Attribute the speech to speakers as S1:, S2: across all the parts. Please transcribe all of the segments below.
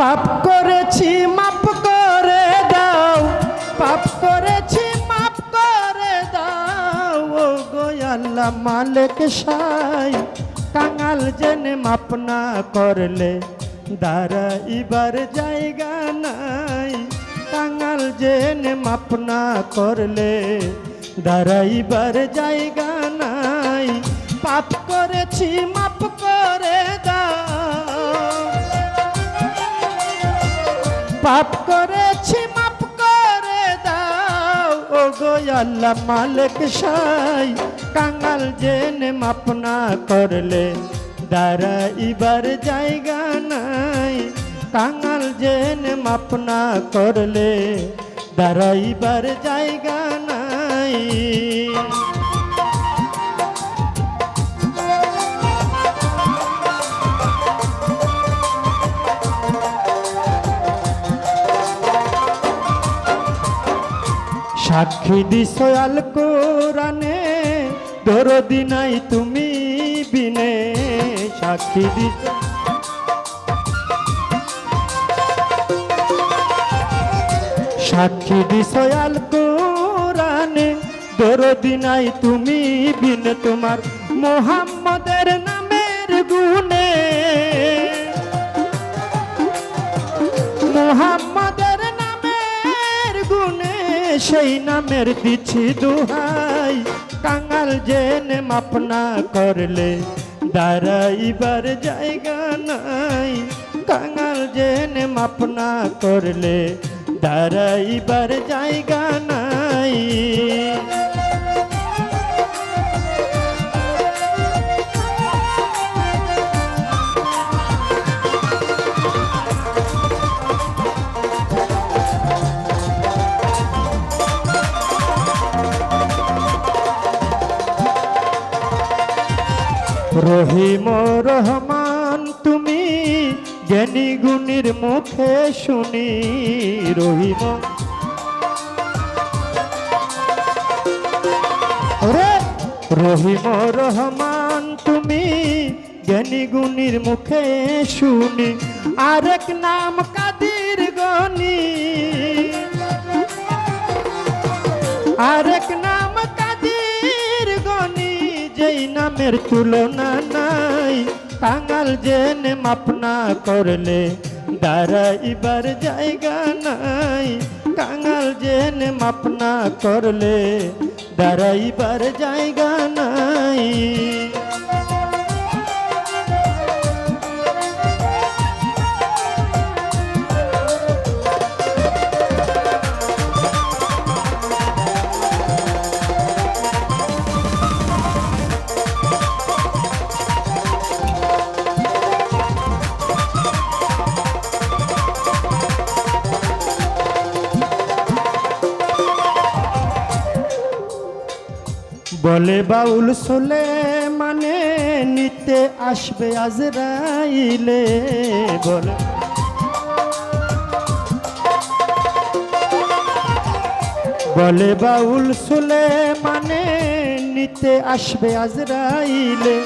S1: পাপ করেছি, মাপ করে দাও। পাপ করেছি, মাপ করে দাও। ও গো আল্লাহ মালিক সাই, কাঙাল জেনে মাপ না করলে দাঁড়া এবার জায়গা নাই। কাঙাল জেনে মাপ না করলে দাঁড়াইবার জায়গা নাই। পাপ করেছি, মাপ করে দাও। পাপ করেছি, মাপ করে দাও। ও গো আল্লাহ মালিক সাই, কাঙাল জেনে মাপ না করলে দাঁড়া এবার জায়গা নাই। কাঙাল জেনে মাপ না করলে দাঁড়াইবার জায়গা নাই। সাক্ষী দিস আল কোরআনে, দরদি নাই তুমি বিনে। সাক্ষী দিস সাক্ষী দিস আল কোরআনে, দরদি নাই তুমি বিনে। তোমার মোহাম্মদের নামের গুণে মোহাম্মদের সেই নামের দিছি দুহাই, কাঙাল জেনে মাপনা করলে দাঁড়াইবার জায়গা নাই। কাঙাল জেনে মাপনা করলে দাঁড়াইবার জায়গা নাই। রহিম রহমান তুমি জ্ঞানী গুণীর মুখে শুনি রহিম। রহিম রহমান তুমি জ্ঞানী গুণীর মুখে শুনি। আরেক নাম কাদির গনি। আরেক নাম কাদির নামের তুলনা নাই। কাঙাল জেনে মাপনা করলে দাঁড়াইবার জায়গা নাই। কাঙাল জেনে মাপনা করলে দাঁড়াইবার জায়গা নাই। বলে বাউল সোলে মানে নিতে আসবে আজরাইলে, বলে। বলে বাউল সোলে মানে নিতে আসবে আজরাইলে,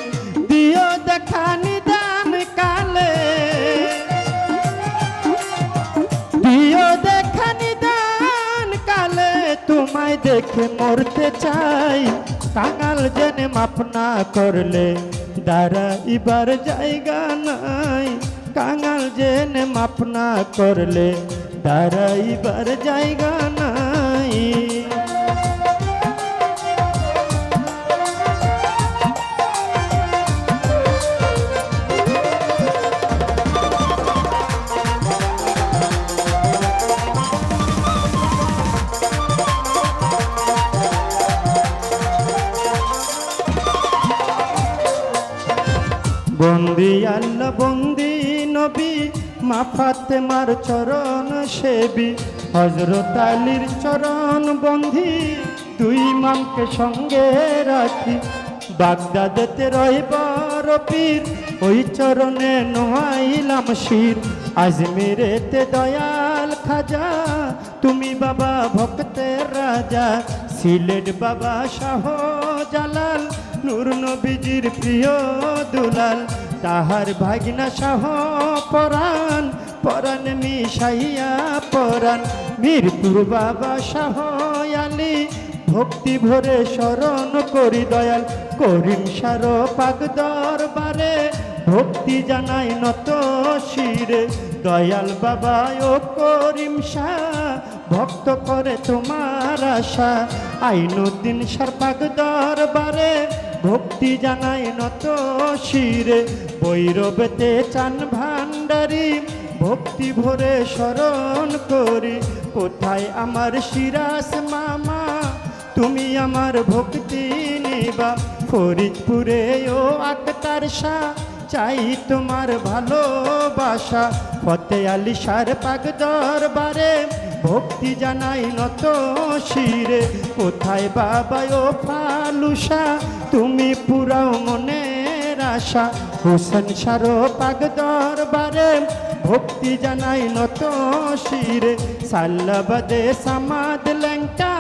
S1: দিও দেখা নিদান কালে। দিও দেখা নিদান কালে, তোমায় দেখে মরতে চাই। কাঙাল জেনে মাপনা করলে দাঁড়াইবার জায়গা নাই। কাঙাল জেনে মাপনা করলে দাঁড়াইবার জায়গা নাই। নবী মাফাতে মার চরণ সেবি। হজরত আলীর চরণ বন্ধি, দুই মামকে সঙ্গে রাখি। বাগদাদেতে রহিবার পীর ওই চরণে নোয়াইলাম শির। আজমিরেতে দয়াল খাজা, তুমি বাবা ভক্তের রাজা। সিলেট বাবা শাহ জালাল, নূর নবীজির প্রিয় দুলাল। তাহার ভাগনা শাহ পরাণ, পরাণে মিশাইয়া পরাণ। মিরপুর বাবা শাহ আলী, ভক্তি ভরে স্মরণ করি দয়াল। করিম সার পাক দরবারে ভক্তি জানাই নত শিরে। দয়াল বাবা ও করিম শাহ ভক্ত করে তোমার আশা। আইনুদ্দিন সার পাক দরবারে ভক্তি জানাই নত শিরে বৈরবেতে চান ভান্ডারি ভক্তি ভরে স্মরণ করি, কোথায় আমার সিরাস মামা? তুমি আমার ভক্তি নিবা, ফরিদপুরে ও আক্তার শাহ। চাই তোমার ভালোবাসা, ফতে আলী সার পাক দরবারে। ভক্তি জানাই নত শিরে, কোথায় বাবা ও ফালুসা? তুমি পুরাও মনের আশা। হোসেন সারো পাগ দরবারে ভক্তি জানাই নত শিরে। সাল্লাবাদে সামাদ ল্যাংটা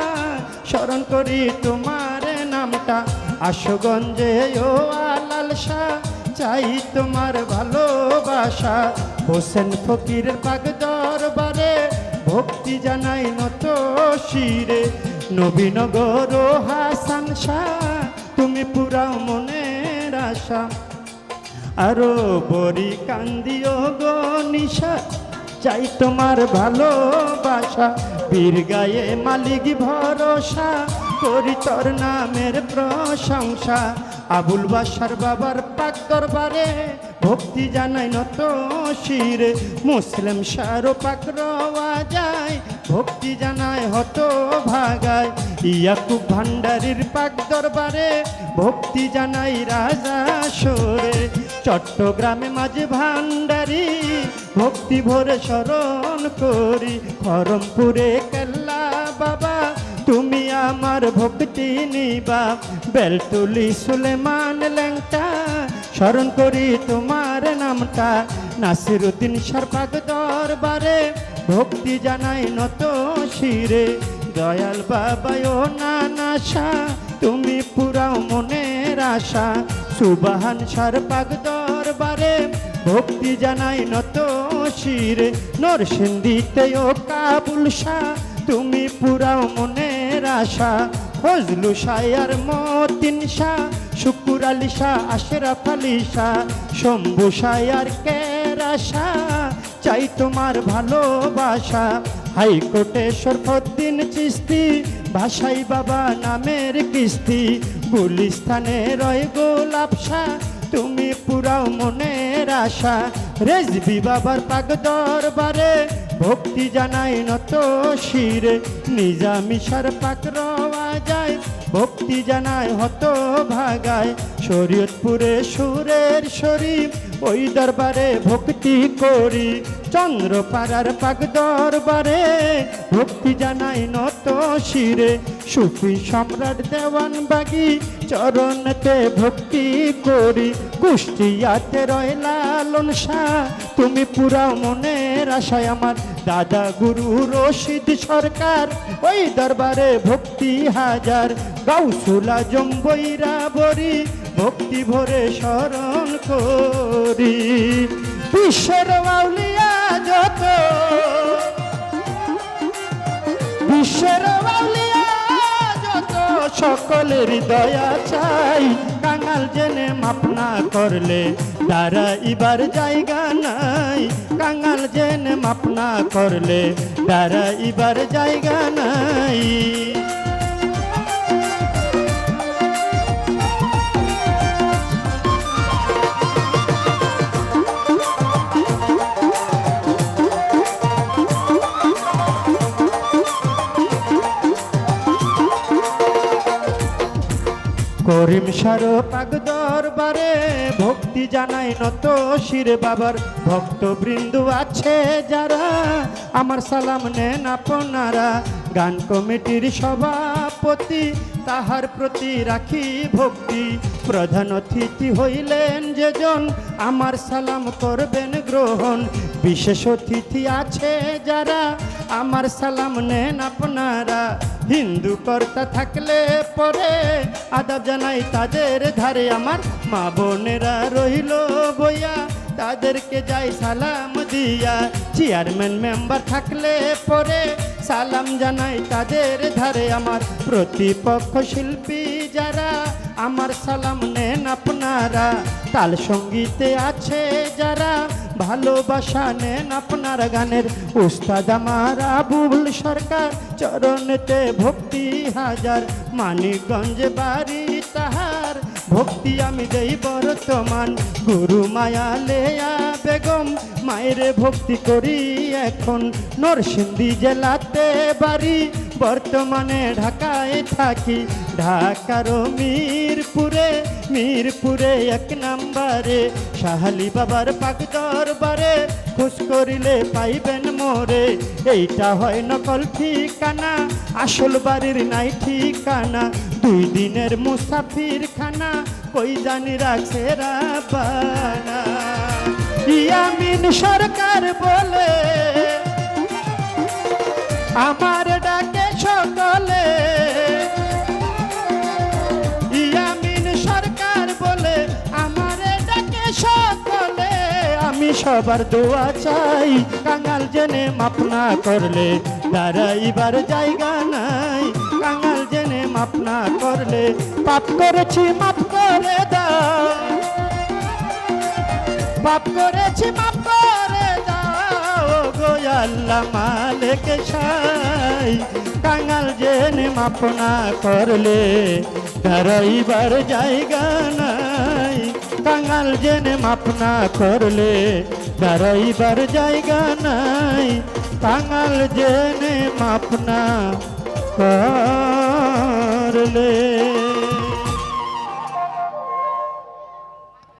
S1: স্মরণ করি তোমার নামটা। আশুগঞ্জে ও আলাল শাহ, চাই তোমার ভালোবাসা। হোসেন ফকির পাগ দরবারে ভক্তি জানাই নত শিরে। নবীনগর ও হাসান শাহ তুমি পুরা মনের আশা। আরও বড়ি কান্দিও গো নিশা, চাই তোমার ভালোবাসা। বীর গায়ে মালিক ভরসা, করি তোর নামের প্রশংসা। আবুল বাসার বাবার পাক দরবারে ভক্তি জানাই নত শিরে, মুসলিম সারো পাক যায়। ভক্তি জানায় হত ভাগায়, ইয়াকুব ভান্ডারির পাক দরবারে। ভক্তি জানাই রাজা সরে, চট্টগ্রামে মাঝে ভান্ডারি ভক্তি ভরে স্মরণ করি, খরমপুরে কেল্লা বাবা। তুমি আমার ভক্তি নিবা, বেলতুলি সুলেমান ল্যাংটা স্মরণ করি তোমার নামটা। নাসিরুদ্দিন সরপাক দরবারে ভক্তি জানাই নত শিরে। দয়াল বাবা ও নানাশা তুমি পুরাও মনের আশা। সুবাহান সরপাক দরবারে ভক্তি জানাই নত শিরে। নরসিংদীতে ও কাবুল শাহ, তুমি পুরাও মনের আশা। ফজলু শায়ার মতিন শাহ শুকুর আলিশা আলী শাহ শম্ভু শায়ার কেরাশা চাই তোমার ভালোবাসা। হাইকোর্টে সরফদ্দিন চিস্তি ভাষাই বাবা নামের কিস্তি। গুলিস্তানে রয় গোলাপ শাহ, তুমি পুরাও মনের আশা। রেজবি বাবার পাক দরবারে ভক্তি জানাই নত শিরে, নিজামিশার পাক রওয়া যায়। ভক্তি জানায় হত ভাগায় শরীয়তপুরে সুরের শরীফ, ওই দরবারে ভক্তি করি। চন্দ্রপাড়ার পাক দরবারে ভক্তি জানাই নত শিরে। সুফি সম্রাট দেওয়ান বাগি, চরণতে ভক্তি করি। কুষ্টিয়াতে রয় লালন শাহ, তুমি পুরা মনের আশায় আমার। দাদা গুরু রশিদ সরকার, ওই দরবারে ভক্তি হাজার। গাউসুলা জম্বইরা বরি ভক্তি ভরে স্মরণ করি। বিশ্বের আউলিয়া যত, বিশ্বের সকলের দয়া চাই। কাঙাল জেনে মাপনা করলে তারা ইবার জায়গা নাই। কাঙাল জেনে মাপনা করলে তারা ইবার জায়গা নাই। করিম সার পাক দরবারে, ভক্তি জানাই নত শিরে বাবার। ভক্ত বৃন্দু আছে যারা, আমার সালাম নেন আপনারা। গান কমিটির সভাপতি, তাহার প্রতি রাখি ভক্তি। প্রধান অতিথি হইলেন যেজন, আমার সালাম করবেন গ্রহণ। বিশেষ অতিথি আছে যারা আমার সালাম নেন আপনারা। হিন্দু কর্তা থাকলে পরে আদাব জানাই তাদের ধারে আমার মা বোনেরা রইল বইয়া। তাদেরকে যাই সালাম দিয়া। চেয়ারম্যান মেম্বার থাকলে পরে সালাম জানাই তাদের ধারে আমার প্রতিপক্ষ শিল্পী যারা। আমার সালাম নেন আপনারা। তাল সঙ্গীতে আছে যারা। ভালোবাসা নেন আপনার গানের উস্তাদ আমার আবুল সরকার। চরণেতে ভক্তি হাজার, মানিকগঞ্জ বাড়ি তাহার। ভক্তি আমি দেই বর্তমান, গুরু মায়া লেয়া বেগম। মায়ের ভক্তি করি এখন নরসিংদী জেলাতে বাড়ি। বর্তমানে ঢাকায় থাকি। ঢাকার মিরপুরে মিরপুরে এক নাম্বারে। সাহালি বাবার পাক দরবারে খুশ করিলে পাইবেন মোরে। এইটা হয় নকল ঠিকানা, আসল বাড়ির নাই ঠিকানা। দুই দিনের মুসাফির খানা কই জানি রাবানা। ইয়ামিন সরকার বলে, আমার সকলে ইয়ামিন সরকার বলে, আমার ডাকে সকলে। আমি সবার দোয়া চাই। কাঙাল জেনে মাপ না করলে দাঁড়াইবার জায়গা নাই। কাঙাল জেনে মাপ না করলে পাপ করেছি, মাপ করে দাও। পাপ করেছি, মাপ করে দাও। গো আল্লাহ মালিক সাই। মাপ করলে রইবার জায়গা নাই। কাঙাল জেনে মাপ না করলে রইবার জায়গা নাই। কাঙাল জেনে মাপ না করলে।